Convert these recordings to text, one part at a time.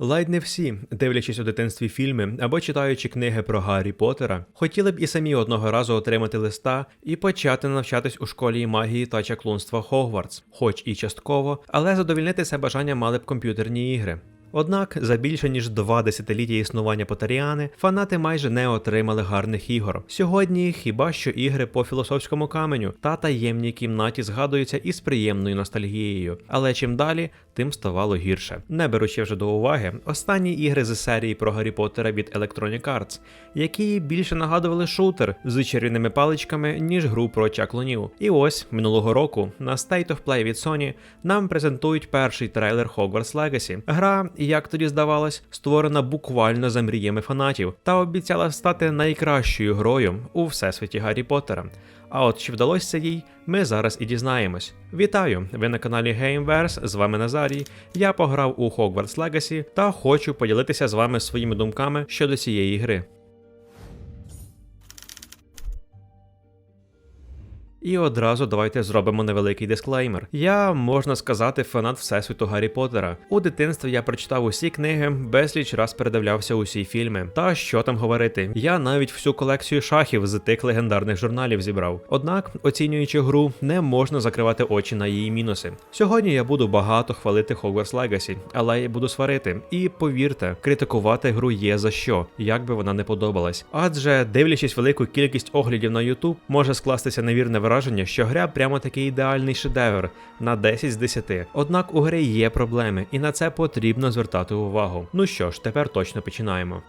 Ледь не всі, дивлячись у дитинстві фільми або читаючи книги про Гаррі Поттера, хотіли б і самі одного разу отримати листа і почати навчатись у школі магії та чаклунства Хогвартс, хоч і частково, але задовільнити це бажання мали б комп'ютерні ігри. Однак за більше ніж два десятиліття існування Потаріани фанати майже не отримали гарних ігор. Сьогодні хіба що ігри по філософському каменю та таємній кімнаті згадуються із приємною ностальгією, але чим далі, тим ставало гірше. Не беручи вже до уваги останні ігри з серії про Гаррі Поттера від Electronic Arts, які більше нагадували шутер з чарівними паличками, ніж гру про чаклунів. І ось минулого року на State of Play від Sony нам презентують перший трейлер Hogwarts Legacy. Гра, як тоді здавалось, створена буквально за мріями фанатів та обіцяла стати найкращою грою у всесвіті Гаррі Поттера. А от чи вдалося їй, ми зараз і дізнаємось. Вітаю! Ви на каналі Gameverse, з вами Назарій. Я пограв у Hogwarts Legacy та хочу поділитися з вами своїми думками щодо цієї гри. І одразу давайте зробимо невеликий дисклеймер. Я, можна сказати, фанат всесвіту Гаррі Поттера. У дитинстві я прочитав усі книги, безліч раз передивлявся усі фільми. Та що там говорити, я навіть всю колекцію шахів з тих легендарних журналів зібрав. Однак, оцінюючи гру, не можна закривати очі на її мінуси. Сьогодні я буду багато хвалити Hogwarts Legacy, але й буду сварити. І повірте, критикувати гру є за що, як би вона не подобалась. Адже дивлячись велику кількість оглядів на YouTube, може скластися невірне враження, що гра прямо такий ідеальний шедевр на 10 з 10. Однак у гри є проблеми, і на це потрібно звертати увагу. Ну що ж, тепер точно починаємо.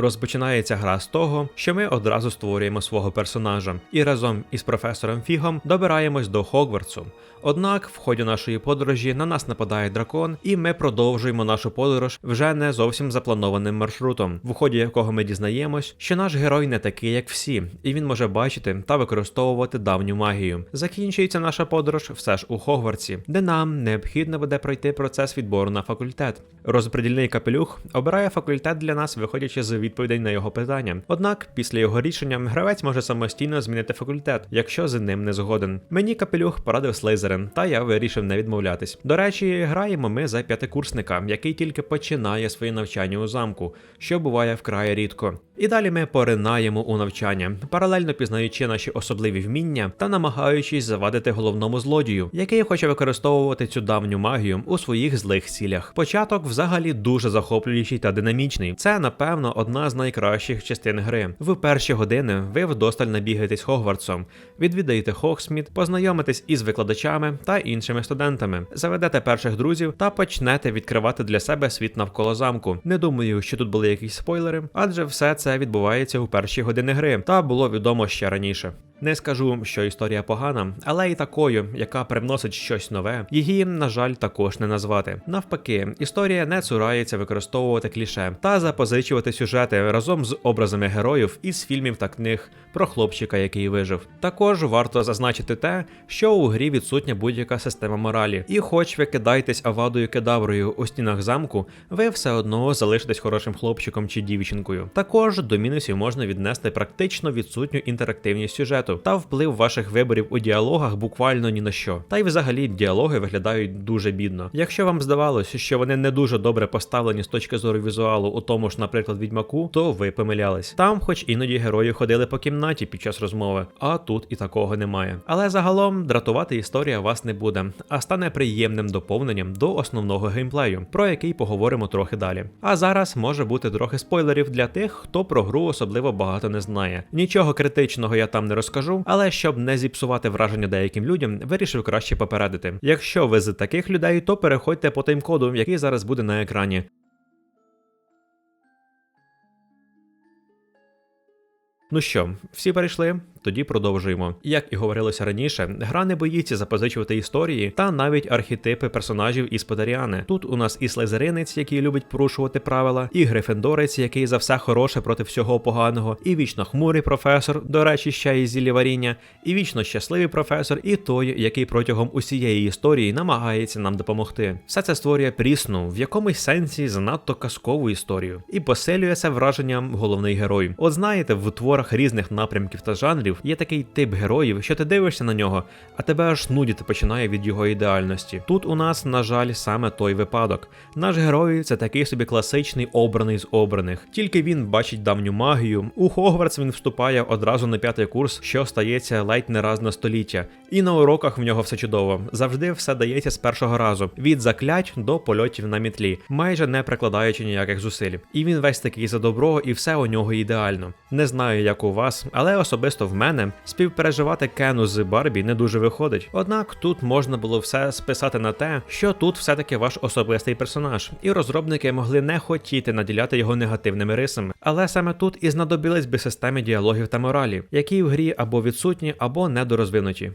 Розпочинається гра з того, що ми одразу створюємо свого персонажа і разом із професором Фігом добираємось до Хогвартсу. Однак, в ході нашої подорожі на нас нападає дракон, і ми продовжуємо нашу подорож вже не зовсім запланованим маршрутом, в ході якого ми дізнаємось, що наш герой не такий, як всі, і він може бачити та використовувати давню магію. Закінчується наша подорож все ж у Хогвартсі, де нам необхідно буде пройти процес відбору на факультет. Розпредільний капелюх обирає факультет для нас, виходячи з відповідей на його питання. Однак, після його рішення, гравець може самостійно змінити факультет, якщо з ним не згоден. Мені капелюх порадив Слейзерен, та я вирішив не відмовлятись. До речі, граємо ми за п'ятикурсника, який тільки починає своє навчання у замку, що буває вкрай рідко. І далі ми поринаємо у навчання, паралельно пізнаючи наші особливі вміння та намагаючись завадити головному злодію, який хоче використовувати цю давню магію у своїх злих цілях. Початок взагалі дуже захоплюючий та динамічний. Це, напевно, одна з найкращих частин гри. В перші години ви вдосталь набігаєтесь Хогвартсом, відвідаєте Хогсміт, познайомитесь із викладачами та іншими студентами, заведете перших друзів та почнете відкривати для себе світ навколо замку. Не думаю, що тут були якісь спойлери, адже все це відбувається у перші години гри, та було відомо ще раніше. Не скажу, що історія погана, але і такою, яка привносить щось нове, її, на жаль, також не назвати. Навпаки, історія не цурається використовувати кліше та запозичувати сюжети разом з образами героїв із фільмів та книг про хлопчика, який вижив. Також варто зазначити те, що у грі відсутня будь-яка система моралі, і хоч ви кидаєтесь авадою кедаврою у стінах замку, ви все одно залишитесь хорошим хлопчиком чи дівчинкою. Також до мінусів можна віднести практично відсутню інтерактивність сюжету та вплив ваших виборів у діалогах буквально ні на що. Та й взагалі діалоги виглядають дуже бідно. Якщо вам здавалося, що вони не дуже добре поставлені з точки зору візуалу, у тому ж, наприклад, відьмаку, то ви помилялись. Там, хоч іноді герої ходили по кімнаті під час розмови, а тут і такого немає. Але загалом дратувати історія вас не буде, а стане приємним доповненням до основного геймплею, про який поговоримо трохи далі. А зараз може бути трохи спойлерів для тих, хто про гру особливо багато не знає. Нічого критичного я там не розкажу розкажу, але щоб не зіпсувати враження деяким людям, вирішив краще попередити. Якщо ви з таких людей, то переходьте по таймкоду, який зараз буде на екрані. Ну що, всі перейшли? Тоді продовжуємо. Як і говорилося раніше, гра не боїться запозичувати історії та навіть архетипи персонажів із Подаріани. Тут у нас і слезеринець, який любить порушувати правила, і грифендорець, який за все хороше проти всього поганого, і вічно хмурий професор, до речі, ще із зілля варіння, і вічно щасливий професор, і той, який протягом усієї історії намагається нам допомогти. Все це створює прісну, в якомусь сенсі занадто казкову історію, і посилює це враженням головний герой. От знаєте, в творах іграх різних напрямків та жанрів є такий тип героїв, що ти дивишся на нього, а тебе аж нудіти починає від його ідеальності. Тут у нас, на жаль, саме той випадок. Наш герой це такий собі класичний обраний з обраних. Тільки він бачить давню магію. У Хогвартс він вступає одразу на п'ятий курс, що стається ледь не раз на століття. І на уроках в нього все чудово. Завжди все дається з першого разу: від заклять до польотів на мітлі, майже не прикладаючи ніяких зусиль. І він весь такий за добро, і все у нього ідеально. Не знаю, як у вас, але особисто в мене співпереживати Кену з Барбі не дуже виходить. Однак тут можна було все списати на те, що тут все-таки ваш особистий персонаж, і розробники могли не хотіти наділяти його негативними рисами. Але саме тут і знадобились би системи діалогів та моралі, які в грі або відсутні, або недорозвинуті.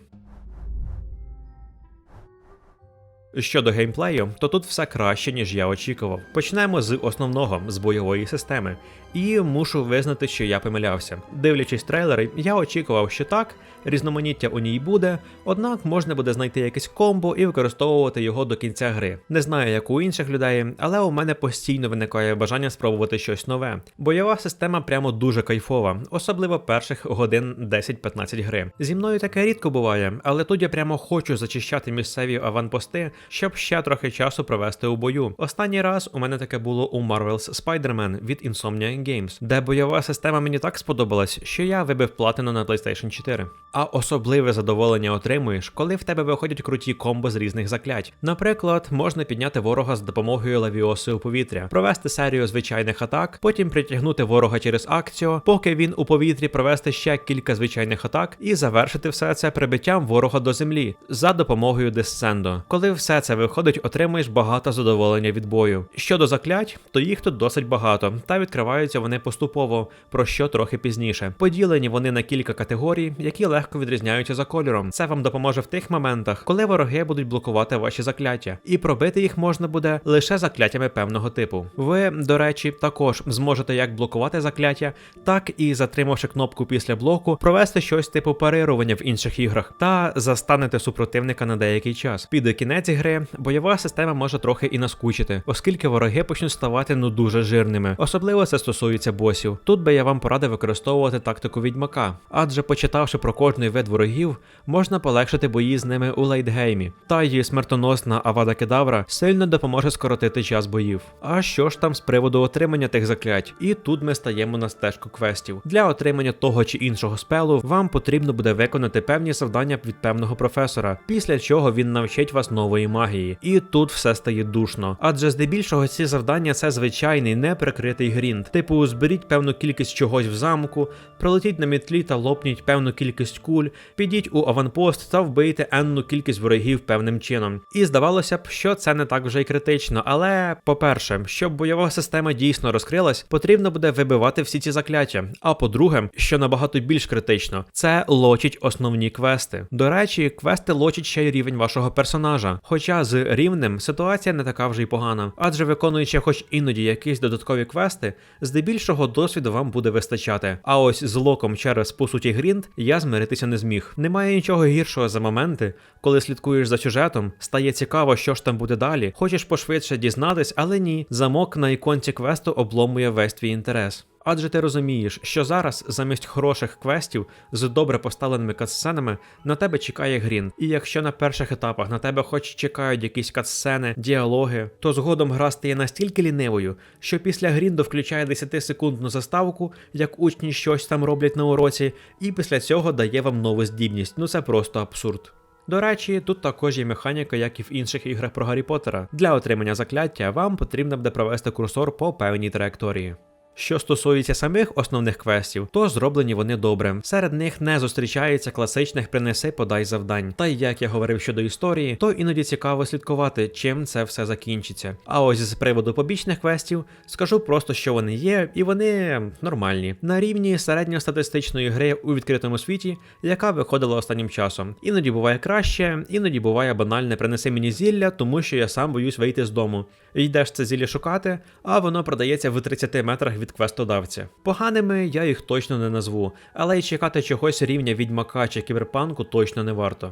Щодо геймплею, то тут все краще, ніж я очікував. Почнемо з основного з бойової системи. І мушу визнати, що я помилявся. Дивлячись трейлери, я очікував, що так, різноманіття у ній буде, однак можна буде знайти якесь комбо і використовувати його до кінця гри. Не знаю, як у інших людей, але у мене постійно виникає бажання спробувати щось нове. Бойова система прямо дуже кайфова, особливо перших годин 10-15 гри. Зі мною таке рідко буває, але тут я прямо хочу зачищати місцеві аванпости, щоб ще трохи часу провести у бою. Останній раз у мене таке було у Marvel's Spider-Man від Insomnia Games, де бойова система мені так сподобалась, що я вибив платину на PlayStation 4. А особливе задоволення отримуєш, коли в тебе виходять круті комбо з різних заклять. Наприклад, можна підняти ворога з допомогою лавіоси у повітря, провести серію звичайних атак, потім притягнути ворога через акцію, поки він у повітрі провести ще кілька звичайних атак і завершити все це прибиттям ворога до землі за допомогою десцендо. Коли все це виходить, отримуєш багато задоволення від бою. Щодо заклять, то їх тут досить багато, та відкриваються вони поступово, про що трохи пізніше. Поділені вони на кілька категорій, які легко відрізняються за кольором. Це вам допоможе в тих моментах, коли вороги будуть блокувати ваші закляття, і пробити їх можна буде лише закляттями певного типу. Ви, до речі, також зможете як блокувати закляття, так і затримавши кнопку після блоку, провести щось типу парирування в інших іграх та застанете супротивника на деякий час. Піде кінець гри, бойова система може трохи і наскучити, оскільки вороги почнуть ставати ну дуже жирними. Особливо це стосується босів. Тут би я вам порадив використовувати тактику відьмака, адже почитавши про кожний вид ворогів, можна полегшити бої з ними у лейтгеймі. Та її смертоносна Авада Кедавра сильно допоможе скоротити час боїв. А що ж там з приводу отримання тих заклять? І тут ми стаємо на стежку квестів. Для отримання того чи іншого спелу вам потрібно буде виконати певні завдання від певного професора, після чого він навчить вас нової магії. І тут все стає душно. Адже здебільшого ці завдання це звичайний неприкритий грінд. Типу, зберіть певну кількість чогось в замку, пролетіть на мітлі та лопніть певну кількість куль, підіть у аванпост та вбийте енну кількість ворогів певним чином. І здавалося б, що це не так вже й критично. Але, по-перше, щоб бойова система дійсно розкрилась, потрібно буде вибивати всі ці закляття. А по-друге, що набагато більш критично, це лочить основні квести. До речі, квести лочить ще й рівень вашого персонажа. Хоча з рівнем ситуація не така вже й погана, адже виконуючи хоч іноді якісь додаткові квести, здебільшого досвіду вам буде вистачати. А ось з локом через по суті грінд я змиритися не зміг. Немає нічого гіршого за моменти, коли слідкуєш за сюжетом, стає цікаво, що ж там буде далі. Хочеш пошвидше дізнатись, але ні, замок на іконці квесту обломує весь твій інтерес. Адже ти розумієш, що зараз замість хороших квестів з добре поставленими катсценами на тебе чекає грін. І якщо на перших етапах на тебе хоч чекають якісь катсцени, діалоги, то згодом гра стає настільки лінивою, що після грінду включає 10-секундну заставку, як учні щось там роблять на уроці, і після цього дає вам нову здібність. Ну це просто абсурд. До речі, тут також є механіка, як і в інших іграх про Гаррі Поттера. Для отримання закляття вам потрібно буде провести курсор по певній траєкторії. Що стосується самих основних квестів, то зроблені вони добре. Серед них не зустрічається класичних принеси подай завдань. Та й як я говорив щодо історії, то іноді цікаво слідкувати, чим це все закінчиться. А ось з приводу побічних квестів скажу просто, що вони є, і вони нормальні. На рівні середньостатистичної гри у відкритому світі, яка виходила останнім часом. Іноді буває краще, іноді буває банальне принеси мені зілля, тому що я сам боюсь вийти з дому. Йдеш це зілля шукати, а воно продається в 30 метрах від квестодавця. Поганими я їх точно не назву, але й чекати чогось рівня відьмака чи кіберпанку точно не варто.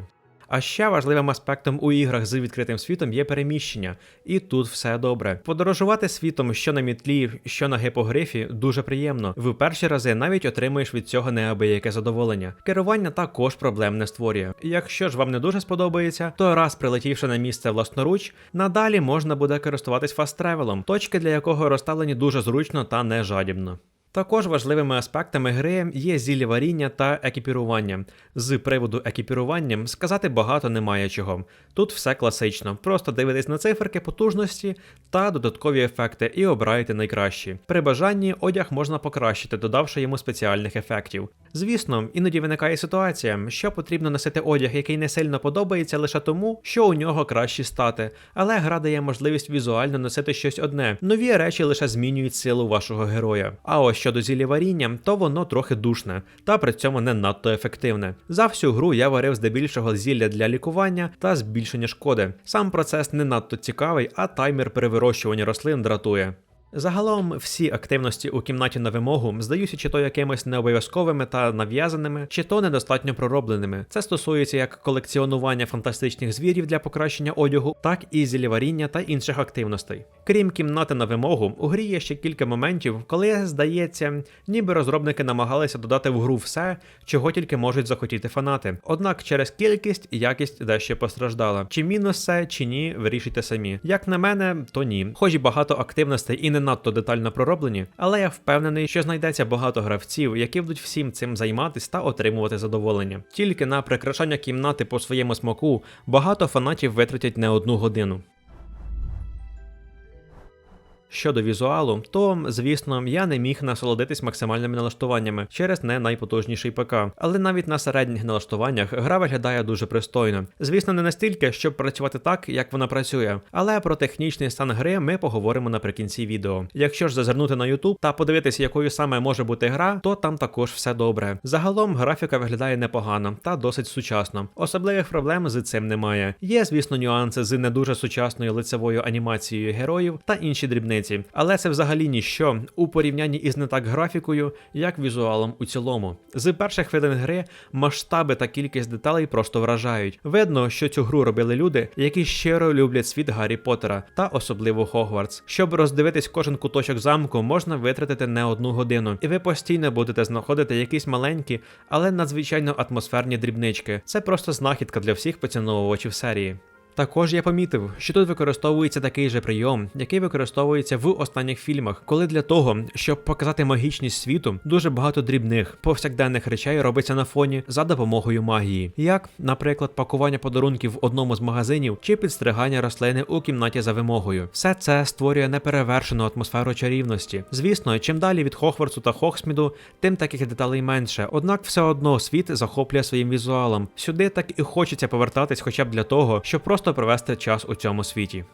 А ще важливим аспектом у іграх з відкритим світом є переміщення, і тут все добре. Подорожувати світом, що на мітлі, що на гипогрифі, дуже приємно. В перші рази навіть отримуєш від цього неабияке задоволення. Керування також проблем не створює. Якщо ж вам не дуже сподобається, то раз прилетівши на місце власноруч, надалі можна буде користуватись фаст-тревелом, точки для якого розставлені дуже зручно та не жадібно. Також важливими аспектами гри є зілля варіння та екіпірування. З приводу екіпірування сказати багато немає чого. Тут все класично, просто дивитесь на циферки потужності та додаткові ефекти і обираєте найкращі. При бажанні одяг можна покращити, додавши йому спеціальних ефектів. Звісно, іноді виникає ситуація, що потрібно носити одяг, який не сильно подобається лише тому, що у нього кращі стати, але гра дає можливість візуально носити щось одне. Нові речі лише змінюють силу вашого героя. А ось щодо зілля варіння, то воно трохи душне, та при цьому не надто ефективне. За всю гру я варив здебільшого зілля для лікування та збільшення шкоди. Сам процес не надто цікавий, а таймер при вирощуванні рослин дратує. Загалом всі активності у кімнаті на вимогу здаються чи то якимись необов'язковими та нав'язаними, чи то недостатньо проробленими. Це стосується як колекціонування фантастичних звірів для покращення одягу, так і зіліваріння та інших активностей. Крім кімнати на вимогу, у грі є ще кілька моментів, коли здається, ніби розробники намагалися додати в гру все, чого тільки можуть захотіти фанати. Однак через кількість якість дещо постраждала. Чи мінус це, чи ні, вирішуйте самі. Як на мене, то ні. Хоч і багато активностей і не надто детально пророблені, але я впевнений, що знайдеться багато гравців, які будуть всім цим займатися та отримувати задоволення. Тільки на прикрашання кімнати по своєму смаку багато фанатів витратять не одну годину. Щодо візуалу, то звісно я не міг насолодитись максимальними налаштуваннями через не найпотужніший ПК, але навіть на середніх налаштуваннях гра виглядає дуже пристойно. Звісно, не настільки, щоб працювати так, як вона працює, але про технічний стан гри ми поговоримо наприкінці відео. Якщо ж зазирнути на YouTube та подивитися, якою саме може бути гра, то там також все добре. Загалом графіка виглядає непогано та досить сучасно. Особливих проблем з цим немає. Є, звісно, нюанси з не дуже сучасною лицевою анімацією героїв та інші дрібниці одиниці, але це взагалі ніщо у порівнянні із не так графікою, як візуалом у цілому. З перших хвилин гри масштаби та кількість деталей просто вражають. Видно, що цю гру робили люди, які щиро люблять світ Гаррі Поттера та особливо Хогвартс. Щоб роздивитись кожен куточок замку, можна витратити не одну годину, і ви постійно будете знаходити якісь маленькі, але надзвичайно атмосферні дрібнички. Це просто знахідка для всіх поціновувачів серії. Також я помітив, що тут використовується такий же прийом, який використовується в останніх фільмах, коли для того, щоб показати магічність світу, дуже багато дрібних повсякденних речей робиться на фоні за допомогою магії, як, наприклад, пакування подарунків в одному з магазинів чи підстригання рослини у кімнаті за вимогою. Все це створює неперевершену атмосферу чарівності. Звісно, чим далі від Хохвартсу та Хохсміду, тим таких деталей менше. Однак все одно світ захоплює своїм візуалом. Сюди так і хочеться повертатись, хоча б для того, щоб просто просто провести час у цьому світі.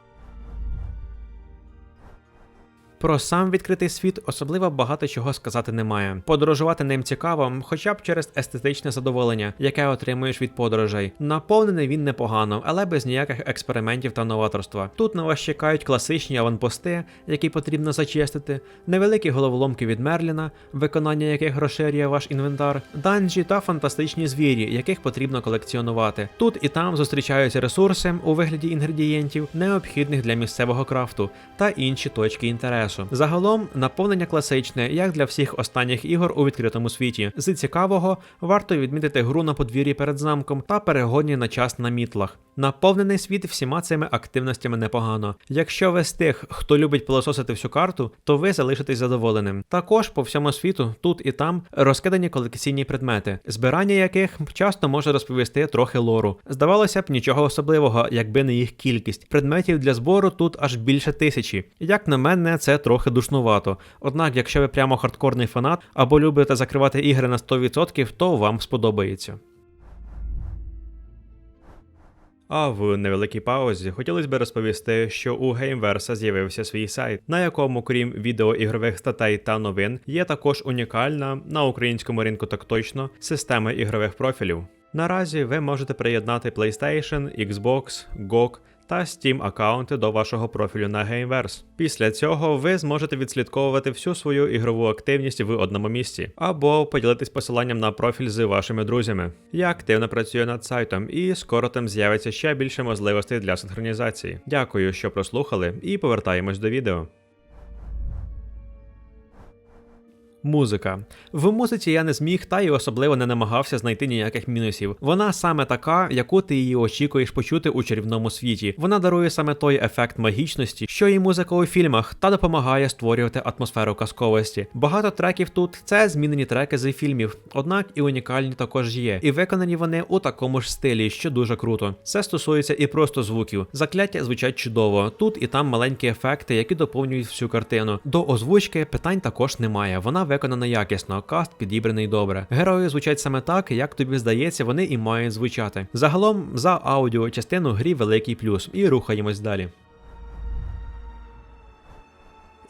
Про сам відкритий світ особливо багато чого сказати немає. Подорожувати ним цікаво, хоча б через естетичне задоволення, яке отримуєш від подорожей. Наповнений він непогано, але без ніяких експериментів та новаторства. Тут на вас чекають класичні аванпости, які потрібно зачистити, невеликі головоломки від Мерліна, виконання яких розширює ваш інвентар, данжі та фантастичні звірі, яких потрібно колекціонувати. Тут і там зустрічаються ресурси у вигляді інгредієнтів, необхідних для місцевого крафту, та інші точки інтересу процесу. Загалом наповнення класичне, як для всіх останніх ігор у відкритому світі. З цікавого варто відмітити гру на подвір'ї перед замком та перегоні на час на мітлах. Наповнений світ всіма цими активностями непогано. Якщо ви з тих, хто любить пилососити всю карту, то ви залишитесь задоволеним. Також по всьому світу, тут і там розкидані колекційні предмети, збирання яких часто може розповісти трохи лору. Здавалося б, нічого особливого, якби не їх кількість. Предметів для збору тут аж більше тисячі. Як на мене, це трохи душнувато. Однак, якщо ви прямо хардкорний фанат або любите закривати ігри на 100%, то вам сподобається. А в невеликій паузі хотілося б розповісти, що у Gameverse з'явився свій сайт, на якому, крім відеоігрових статей та новин, є також унікальна на українському ринку так точно система ігрових профілів. Наразі ви можете приєднати PlayStation, Xbox, GOG та Steam аккаунти до вашого профілю на Gameverse. Після цього ви зможете відслідковувати всю свою ігрову активність в одному місці, або поділитись посиланням на профіль з вашими друзями. Я активно працюю над сайтом, і скоро там з'явиться ще більше можливостей для синхронізації. Дякую, що прослухали, і повертаємось до відео. Музика. В музиці я не зміг та й особливо не намагався знайти ніяких мінусів. Вона саме така, яку ти її очікуєш почути у чарівному світі. Вона дарує саме той ефект магічності, що і музика у фільмах, та допомагає створювати атмосферу казковості. Багато треків тут це змінені треки з фільмів, однак і унікальні також є. І виконані вони у такому ж стилі, що дуже круто. Це стосується і просто звуків. Закляття звучать чудово. Тут і там маленькі ефекти, які доповнюють всю картину. До озвучки питань також немає. Вона виконана якісно, каст підібраний добре. Герої звучать саме так, як тобі здається, вони і мають звучати. Загалом за аудіо частину грі великий плюс, і рухаємось далі.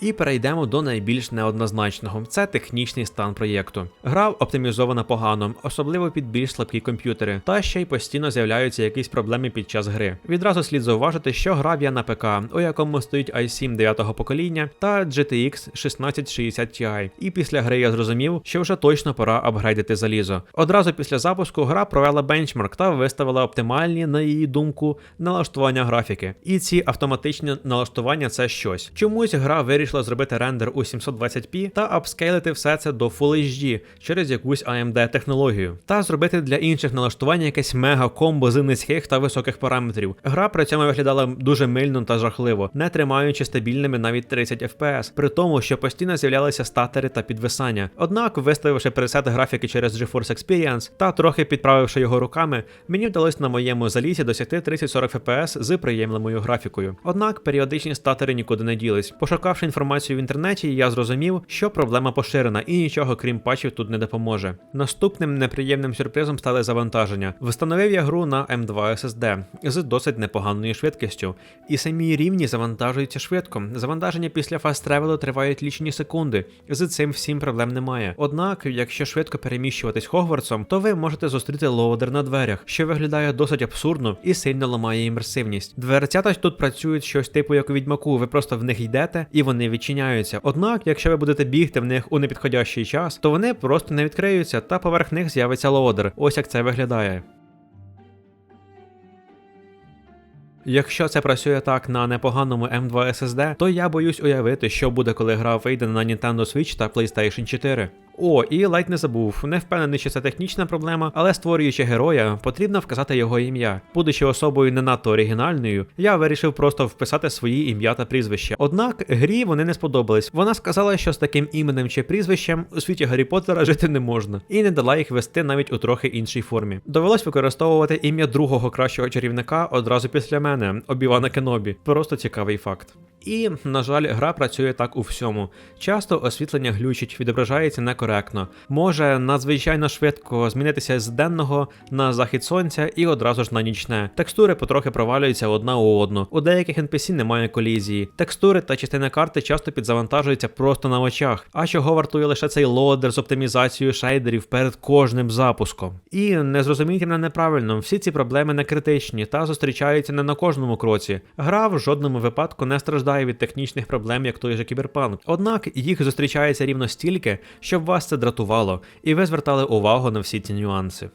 І перейдемо до найбільш неоднозначного це технічний стан проєкту. Гра оптимізована погано, особливо під більш слабкі комп'ютери, та ще й постійно з'являються якісь проблеми під час гри. Відразу слід зауважити, що грав я на ПК, у якому стоїть i7 9-го покоління та GTX 1660 Ti. І після гри я зрозумів, що вже точно пора апгрейдити залізо. Одразу після запуску гра провела бенчмарк та виставила оптимальні, на її думку, налаштування графіки. І ці автоматичні налаштування це щось. Чомусь гра вирішила вирішила зробити рендер у 720p та апскейлити все це до Full HD через якусь AMD технологію, та зробити для інших налаштувань якесь мега комбо з низьких та високих параметрів. Гра при цьому виглядала дуже мильно та жахливо, не тримаючи стабільними навіть 30 FPS, при тому, що постійно з'являлися статери та підвисання. Однак, виставивши пресет графіки через GeForce Experience та трохи підправивши його руками, мені вдалося на моєму залізі досягти 30-40 FPS з приємною графікою. Однак періодичні статери нікуди не ділись. Пошукавши інформацію інформацію в інтернеті, я зрозумів, що проблема поширена і нічого крім патчів тут не допоможе. Наступним неприємним сюрпризом стали завантаження. Встановив я гру на M2 SSD з досить непоганою швидкістю, і самі рівні завантажуються швидко. Завантаження після Travel тривають лічені секунди, з цим всім проблем немає. Однак, якщо швидко переміщуватись Хогвартсом, то ви можете зустріти лоудер на дверях, що виглядає досить абсурдно і сильно ламає імерсивність. Дверцята тут працюють щось типу як у відьмаку, ви просто в них йдете і вони відчиняються. Однак, якщо ви будете бігти в них у непідходящий час, то вони просто не відкриються, та поверх них з'явиться лоудер. Ось як це виглядає. Якщо це працює так на непоганому M2 SSD, то я боюсь уявити, що буде, коли гра вийде на Nintendo Switch та PlayStation 4. О, і ледь не забув. Не впевнений, що це технічна проблема, але створюючи героя, потрібно вказати його ім'я. Будучи особою не надто оригінальною, я вирішив просто вписати свої ім'я та прізвище. Однак грі вони не сподобались. Вона сказала, що з таким іменем чи прізвищем у світі Гаррі Поттера жити не можна, і не дала їх вести навіть у трохи іншій формі. Довелось використовувати ім'я другого кращого чарівника одразу після мене, Обівана Кенобі. Просто цікавий факт. І, на жаль, гра працює так у всьому. Часто освітлення глючить, відображається некоректно, може надзвичайно швидко змінитися з денного на захід сонця і одразу ж на нічне. Текстури потрохи провалюються одна у одну. У деяких NPC немає колізії. Текстури та частина карти часто підзавантажуються просто на очах. А чого вартує лише цей лодер з оптимізацією шейдерів перед кожним запуском? І не зрозумійте мене неправильно, всі ці проблеми не критичні та зустрічаються не на кожному кроці. Гра в жодному випадку не страждає від технічних проблем, як той же кіберпанк. Однак їх зустрічається рівно стільки, щоб вас це дратувало, і ви звертали увагу на всі ці нюанси.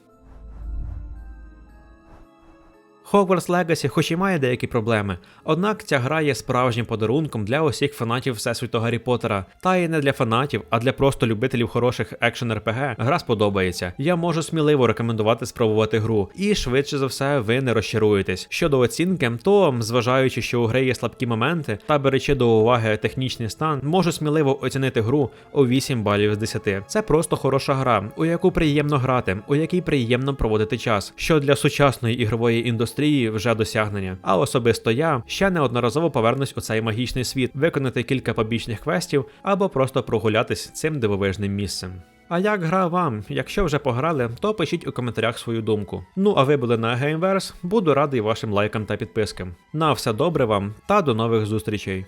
Hogwarts Legacy хоч і має деякі проблеми, однак ця гра є справжнім подарунком для усіх фанатів Всесвіту Гаррі Поттера. Та і не для фанатів, а для просто любителів хороших екшен РПГ. Гра сподобається. Я можу сміливо рекомендувати спробувати гру, і швидше за все ви не розчаруєтесь. Щодо оцінки, то зважаючи, що у гри є слабкі моменти та беречи до уваги технічний стан, можу сміливо оцінити гру у 8 балів з 10. Це просто хороша гра, у яку приємно грати, у якій приємно проводити час, що для сучасної ігрової індустрії індустрії вже досягнення. А особисто я ще неодноразово повернусь у цей магічний світ, виконати кілька побічних квестів або просто прогулятись цим дивовижним місцем. А як гра вам? Якщо вже пограли, то пишіть у коментарях свою думку. Ну а ви були на Gameverse, буду радий вашим лайкам та підпискам. На все добре вам та до нових зустрічей.